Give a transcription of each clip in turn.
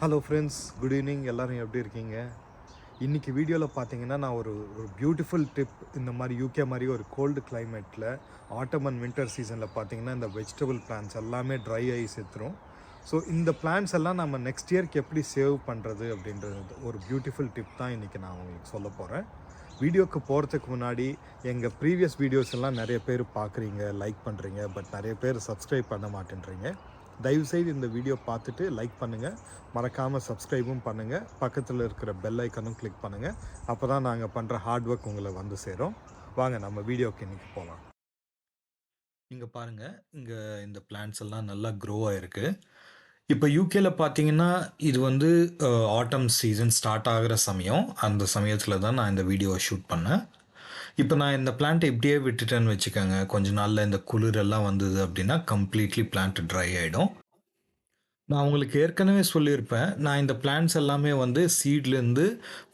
Hello friends good evening எல்லாரும் எப்படி இருக்கீங்க? இன்றைக்கி வீடியோவில் பார்த்தீங்கன்னா நான் ஒரு ஒரு பியூட்டிஃபுல் டிப் இந்த மாதிரி யூகே மாதிரி ஒரு கோல்டு கிளைமேட்டில் ஆட்டம் அண்ட் வின்டர் சீசனில் பார்த்தீங்கன்னா இந்த வெஜிடபிள் பிளான்ஸ் எல்லாமே ட்ரை ஆகி செத்துரும். ஸோ இந்த பிளான்ஸ் எல்லாம் நம்ம நெக்ஸ்ட் இயர்க்கு எப்படி சேவ் பண்ணுறது அப்படின்றது ஒரு பியூட்டிஃபுல் டிப் தான் இன்றைக்கி நான் உங்களுக்கு சொல்ல போகிறேன் வீடியோக்கு போகிறதுக்கு முன்னாடி எங்கள் ப்ரீவியஸ் வீடியோஸ் எல்லாம் நிறைய பேர் பார்க்குறீங்க லைக் பண்ணுறீங்க பட் நிறைய பேர் சப்ஸ்கிரைப் பண்ண மாட்டேன்றீங்க. தயவுசெய்து இந்த வீடியோ பார்த்துட்டு லைக் பண்ணுங்கள் மறக்காமல் சப்ஸ்கிரைபும் பண்ணுங்கள் பக்கத்தில் இருக்கிற பெல் ஐக்கனும் கிளிக் பண்ணுங்கள் அப்போ தான் நாங்கள் பண்ணுற ஹார்ட் ஒர்க் உங்களை வந்து சேரும். வாங்க நம்ம வீடியோக்கு இன்றைக்கி போகலாம் இங்கே பாருங்கள் இங்கே இந்த பிளான்ஸ் எல்லாம் நல்லா க்ரோ ஆகிருக்கு இப்போ யூகேல பார்த்தீங்கன்னா இது வந்து ஆட்டம் சீசன் ஸ்டார்ட் ஆகிற சமயம். அந்த சமயத்தில் தான் நான் இந்த வீடியோவை ஷூட் பண்ணேன். இப்போ நான் இந்த பிளான்ட்டை இப்படியே விட்டுட்டேன்னு வச்சுக்கோங்க. கொஞ்ச நாளில் இந்த குளிரெல்லாம் வந்தது அப்படின்னா கம்ப்ளீட்லி பிளான்ட் ட்ரை ஆகிடும் நான் உங்களுக்கு ஏற்கனவே சொல்லியிருப்பேன். நான் இந்த பிளான்ஸ் எல்லாமே வந்து சீட்லேருந்து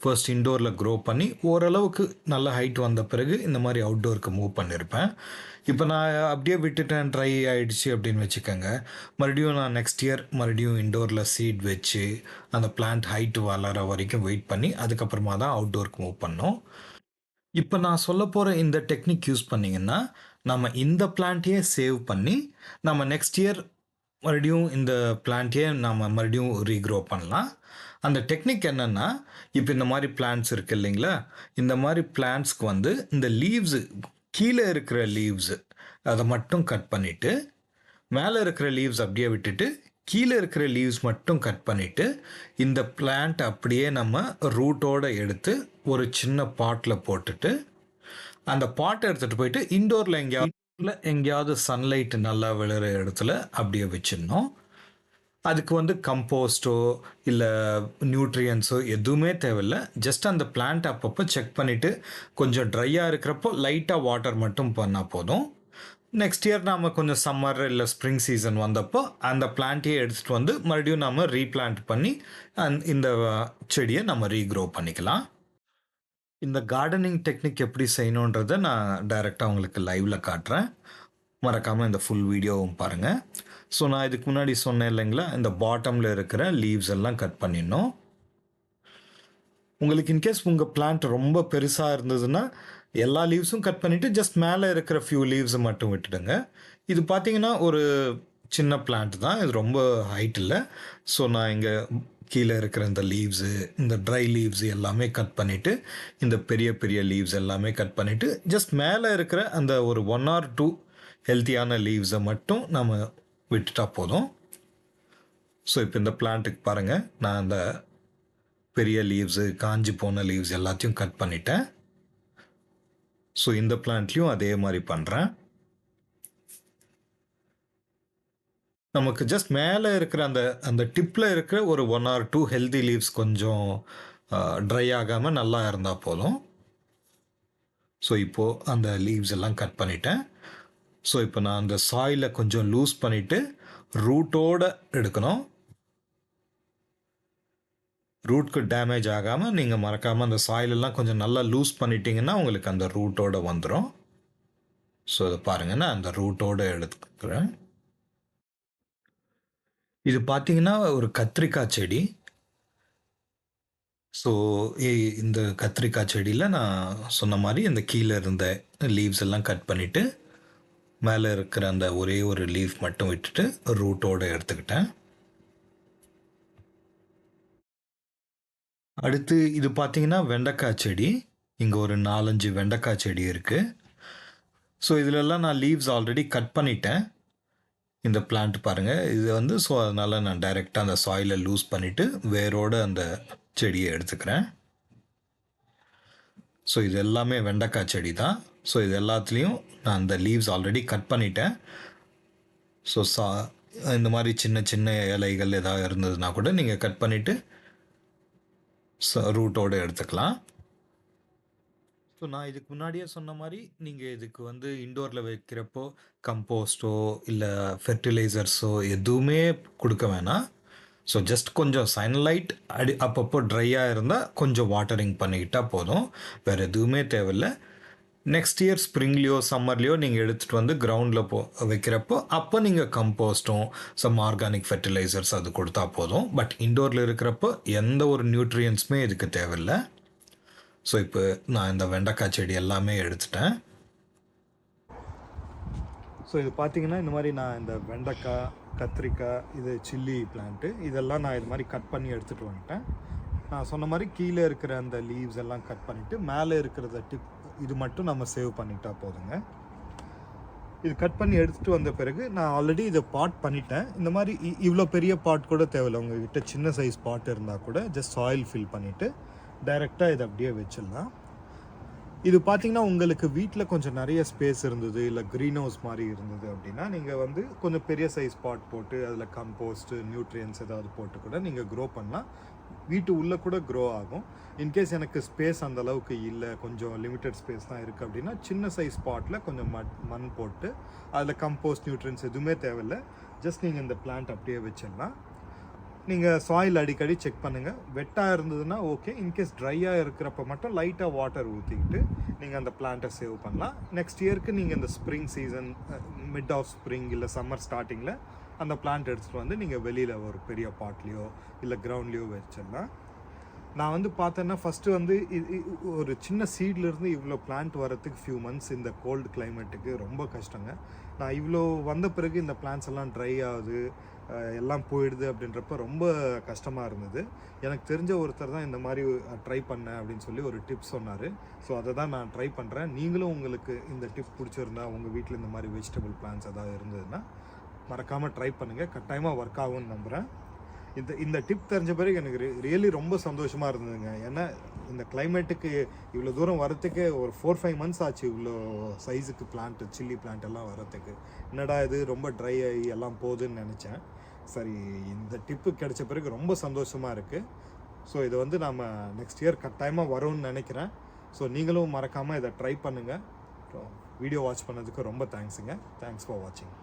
ஃபர்ஸ்ட் இன்டோரில் க்ரோ பண்ணி ஓரளவுக்கு நல்ல ஹைட் வந்த பிறகு இந்த மாதிரி அவுட்டோருக்கு மூவ் பண்ணியிருப்பேன். இப்போ நான் அப்படியே விட்டுட்டேன் ட்ரை ஆகிடுச்சு அப்படின்னு வச்சுக்கோங்க. மறுபடியும் நான் நெக்ஸ்ட் இயர் மறுபடியும் இன்டோரில் சீட் வச்சு அந்த பிளான்ட் ஹைட் வளர வரைக்கும் வெயிட் பண்ணி அதுக்கப்புறமா தான் அவுட்டோருக்கு மூவ் பண்ணோம். இப்போ நான் சொல்ல போகிற இந்த டெக்னிக் யூஸ் பண்ணிங்கன்னா நம்ம இந்த பிளான்ட்டையே சேவ் பண்ணி நம்ம நெக்ஸ்ட் இயர் மறுபடியும் இந்த பிளான்ட்டையே நம்ம மறுபடியும் ரீக்ரோ பண்ணலாம். அந்த டெக்னிக் என்னென்னா இப்போ இந்த மாதிரி பிளான்ட்ஸ் இருக்குது இல்லைங்களா? இந்த மாதிரி பிளான்ட்ஸ்க்கு வந்து இந்த லீவ்ஸு கீழே இருக்கிற லீவ்ஸு அதை மட்டும் கட் பண்ணிவிட்டு மேலே இருக்கிற லீவ்ஸ் அப்படியே விட்டுட்டு கீழே இருக்கிற லீவ்ஸ் மட்டும் கட் பண்ணிவிட்டு இந்த பிளான்ட் அப்படியே நம்ம ரூட்டோடு எடுத்து ஒரு சின்ன பாட்டில் போட்டுட்டு அந்த பாட்டை எடுத்துகிட்டு போயிட்டு இண்டோரில் எங்கேயாவது எங்கேயாவது சன்லைட் நல்லா விழுற இடத்துல அப்படியே வச்சிடணும். அதுக்கு வந்து கம்போஸ்டோ இல்லை நியூட்ரியன்ஸோ எதுவுமே தேவையில்ல. ஜஸ்ட் அந்த பிளான்ட் அப்பப்போ செக் பண்ணிவிட்டு கொஞ்சம் ட்ரையாக இருக்கிறப்போ லைட்டாக வாட்டர் மட்டும் பண்ணால் போதும். நெக்ஸ்ட் இயர் நாம் கொஞ்சம் சம்மர் இல்லை ஸ்ப்ரிங் சீசன் வந்தப்போ அந்த பிளான்ட்டையே எடுத்துகிட்டு வந்து மறுபடியும் நாம் ரீபிளான்ட் பண்ணி அந் இந்த செடியை நம்ம ரீக்ரோ பண்ணிக்கலாம். இந்த கார்டனிங் டெக்னிக் எப்படி செய்யணுன்றதை நான் டைரெக்டாக உங்களுக்கு லைவில் காட்டுறேன். மறக்காமல் இந்த ஃபுல் வீடியோவும் பாருங்கள் ஸோ நான் இதுக்கு முன்னாடி சொன்னேன் இல்லைங்களா இந்த பாட்டமில் இருக்கிற லீவ்ஸ் எல்லாம் கட் பண்ணிடணும். உங்களுக்கு இன்கேஸ் உங்கள் பிளான்ட் ரொம்ப பெருசாக இருந்ததுன்னா எல்லா லீவ்ஸும் கட் பண்ணிவிட்டு ஜஸ்ட் மேலே இருக்கிற ஃபியூ லீவ்ஸை மட்டும் விட்டுடுங்க. இது பார்த்தீங்கன்னா ஒரு சின்ன பிளான்ட் தான். இது ரொம்ப ஹைட் இல்லை. ஸோ நான் இங்கே கீழே இருக்கிற இந்த லீவ்ஸு இந்த ட்ரை லீவ்ஸ் எல்லாமே கட் பண்ணிவிட்டு இந்த பெரிய பெரிய லீவ்ஸ் எல்லாமே கட் பண்ணிவிட்டு ஜஸ்ட் மேலே இருக்கிற அந்த ஒரு ஒன் ஆர் டூ ஹெல்த்தியான லீவ்ஸை மட்டும் நம்ம விட்டுட்டா போதும். ஸோ இப்போ இந்த பிளான்ட்டுக்கு பாருங்கள் நான் அந்த பெரிய லீவ்ஸு காஞ்சி போன லீவ்ஸ் எல்லாத்தையும் கட் பண்ணிட்டேன். ஸோ இந்த பிளான்ட்லேயும் அதே மாதிரி பண்ணுறேன் நமக்கு ஜஸ்ட் மேலே இருக்கிற அந்த அந்த டிப்பில் இருக்கிற ஒரு one or two healthy leaves கொஞ்சம் ட்ரை ஆகாமல் நல்லா இருந்தால் போதும். ஸோ இப்போது அந்த லீவ்ஸ் எல்லாம் கட் பண்ணிட்டேன். ஸோ இப்போ நான் அந்த சாயிலை கொஞ்சம் லூஸ் பண்ணிவிட்டு ரூட்டோடு எடுக்கணும். ரூட்க்கு டேமேஜ் ஆகாமல் நீங்கள் மறக்காமல் அந்த சாயிலெல்லாம் கொஞ்சம் நல்லா லூஸ் பண்ணிட்டீங்கன்னா உங்களுக்கு அந்த ரூட்டோடு வந்துடும் ஸோ இதை பாருங்கள் நான் அந்த ரூட்டோடு எடுத்துக்கிறேன். இது பார்த்தீங்கன்னா ஒரு கத்திரிக்காய் செடி. ஸோ இந்த கத்திரிக்காய் செடியில் நான் சொன்ன மாதிரி இந்த கீழே இருந்த லீவ்ஸ் எல்லாம் கட் பண்ணிவிட்டு மேலே இருக்கிற அந்த ஒரே ஒரு லீஃப் மட்டும் விட்டுட்டு ரூட்டோடு எடுத்துக்கிட்டேன். அடுத்து இது பார்த்தீங்கன்னா வெண்டைக்காய் செடி. இங்கே ஒரு நாலஞ்சு வெண்டைக்காய் செடி இருக்குது ஸோ இதிலெல்லாம் நான் லீவ்ஸ் ஆல்ரெடி கட் பண்ணிட்டேன். இந்த பிளான்ட் பாருங்கள் இது வந்து ஸோ அதனால் நான் டைரெக்டாக அந்த சாயிலை லூஸ் பண்ணிவிட்டு வேரோடு அந்த செடியை எடுத்துக்கிறேன். ஸோ இது எல்லாமே வெண்டைக்காய் செடி தான் ஸோ இது எல்லாத்துலேயும் நான் அந்த லீவ்ஸ் ஆல்ரெடி கட் பண்ணிட்டேன். ஸோ சா இந்த மாதிரி சின்ன சின்ன இலைகள் ஏதாவது இருந்ததுன்னா கூட நீங்கள் கட் பண்ணிவிட்டு ரூட்டோடு எடுத்துக்கலாம். ஸோ நான் இதுக்கு முன்னாடியே சொன்ன மாதிரி நீங்கள் இதுக்கு வந்து இண்டோரில் வைக்கிறப்போ கம்போஸ்டோ இல்லை ஃபெர்டிலைசர்ஸோ எதுவுமே கொடுக்க வேணாம். ஸோ ஜஸ்ட் கொஞ்சம் சன்லைட் அடி அப்பப்போ ட்ரையாக இருந்தால் கொஞ்சம் வாட்டரிங் பண்ணிக்கிட்டால் போதும். வேறு எதுவுமே தேவையில்லை. நெக்ஸ்ட் இயர் ஸ்ப்ரிங்லேயோ சம்மர்லேயோ நீங்கள் எடுத்துகிட்டு வந்து கிரவுண்டில் போ வைக்கிறப்போ அப்போ நீங்கள் கம்போஸ்ட்டும் சம் ஆர்கானிக் ஃபெர்டிலைசர்ஸ் அது கொடுத்தா போதும். பட் இண்டோரில் இருக்கிறப்போ எந்த ஒரு நியூட்ரியன்ஸுமே இதுக்கு தேவையில்லை. ஸோ இப்போ நான் இந்த வெண்டைக்காய் செடி எல்லாமே எடுத்துட்டேன். ஸோ இது பார்த்தீங்கன்னா இந்த மாதிரி நான் இந்த வெண்டைக்காய் கத்திரிக்காய் இது சில்லி பிளான்ட்டு இதெல்லாம் நான் இது மாதிரி கட் பண்ணி எடுத்துகிட்டு வந்துட்டேன். நான் சொன்ன மாதிரி கீழே இருக்கிற அந்த லீவ்ஸ் எல்லாம் கட் பண்ணிவிட்டு மேலே இருக்கிறத டிப் இது மட்டும் நம்ம சேவ் பண்ணிட்டா போதுங்க. இது கட் பண்ணி எடுத்துகிட்டு வந்த பிறகு நான் ஆல்ரெடி இதை பாட் பண்ணிட்டேன். இந்த மாதிரி இ- இவ்வளோ பெரிய பாட் கூட தேவையில்லை. உங்ககிட்ட சின்ன சைஸ் பாட் இருந்தால் கூட ஜஸ்ட் சாயில் ஃபில் பண்ணிவிட்டு டைரெக்டாக இதை அப்படியே வச்சிடலாம். இது பார்த்தீங்கன்னா உங்களுக்கு வீட்டில் கொஞ்சம் நிறைய ஸ்பேஸ் இருந்தது இல்லை க்ரீன் ஹவுஸ் மாதிரி இருந்தது அப்படின்னா நீங்கள் வந்து கொஞ்சம் பெரிய சைஸ் பாட் போட்டு அதில் கம்போஸ்ட்டு நியூட்ரியன்ஸ் ஏதாவது போட்டு கூட நீங்கள் க்ரோ பண்ணலாம். வீட்டு உள்ளே கூட க்ரோ ஆகும். இன்கேஸ் எனக்கு ஸ்பேஸ் அந்த அளவுக்கு இல்லை கொஞ்சம் லிமிட்டட் ஸ்பேஸ் தான் இருக்குது அப்படின்னா சின்ன சைஸ் ஸ்பாட்டில் கொஞ்சம் மண் மண் போட்டு அதில் கம்போஸ்ட் நியூட்ரியன்ஸ் எதுவுமே தேவையில்லை. ஜஸ்ட் நீங்கள் இந்த பிளான்ட் அப்படியே வச்சிடலாம். நீங்கள் சாயில் அடிக்கடி செக் பண்ணுங்கள் வெட்டாக இருந்ததுன்னா ஓகே இன்கேஸ் ட்ரையாக இருக்கிறப்ப மட்டும் லைட்டாக வாட்டர் ஊற்றிக்கிட்டு நீங்கள் அந்த பிளான்ட்டை சேவ் பண்ணலாம். நெக்ஸ்ட் இயருக்கு நீங்கள் இந்த spring season mid of spring இல்லை சம்மர் ஸ்டார்டிங்கில் அந்த பிளான்ட் எடுத்துகிட்டு வந்து நீங்கள் வெளியில் ஒரு பெரிய பாட்லேயோ இல்லை கிரவுண்ட்லேயோ வச்சிடலாம் நான் வந்து பார்த்தேன்னா ஃபஸ்ட்டு வந்து இது ஒரு சின்ன சீட்லேருந்து இவ்வளோ பிளான்ட் வரத்துக்கு ஃபியூ மந்த்ஸ் இந்த கோல்டு கிளைமேட்டுக்கு ரொம்ப கஷ்டங்க. நான் இவ்வளோ வந்த பிறகு இந்த பிளான்ஸ் எல்லாம் ட்ரை ஆகுது எல்லாம் போயிடுது அப்படின்றப்ப ரொம்ப கஷ்டமாக இருந்தது. எனக்கு தெரிஞ்ச ஒருத்தர் தான் இந்த மாதிரி ட்ரை பண்ணேன் அப்படின்னு சொல்லி ஒரு டிப் சொன்னார். ஸோ அதை தான் நான் ட்ரை பண்ணுறேன் நீங்களும் உங்களுக்கு இந்த டிப் பிடிச்சிருந்தா உங்கள் வீட்டில் இந்த மாதிரி வெஜிடபிள் பிளான்ஸ் ஏதாவது இருந்ததுன்னா மறக்காமல் ட்ரை பண்ணுங்கள் கட்டாயமாக ஒர்க் ஆகும்னு நம்புகிறேன் இந்த இந்த டிப் தெரிஞ்ச பிறகு எனக்கு ரியலி ரொம்ப சந்தோஷமாக இருந்ததுங்க. ஏன்னா இந்த கிளைமேட்டுக்கு இவ்வளோ தூரம் வரத்துக்கு ஒரு ஃபோர் ஃபைவ் மந்த்ஸ் ஆச்சு இவ்வளோ சைஸுக்கு பிளான்ட் சில்லி பிளான்ட் எல்லாம் வரத்துக்கு என்னடா இது ரொம்ப ட்ரை ஆகி எல்லாம் போகுதுன்னு நினச்சேன். சரி இந்த டிப்பு கிடைச்ச பிறகு ரொம்ப சந்தோஷமாக இருக்குது ஸோ இதை வந்து நாம் நெக்ஸ்ட் இயர் கட்டாயமாக வரும்னு நினைக்கிறேன். ஸோ நீங்களும் மறக்காமல் இதை ட்ரை பண்ணுங்கள் வீடியோ வாட்ச் பண்ணதுக்கு ரொம்ப தேங்க்ஸுங்க தேங்க்ஸ் ஃபார் வாட்சிங்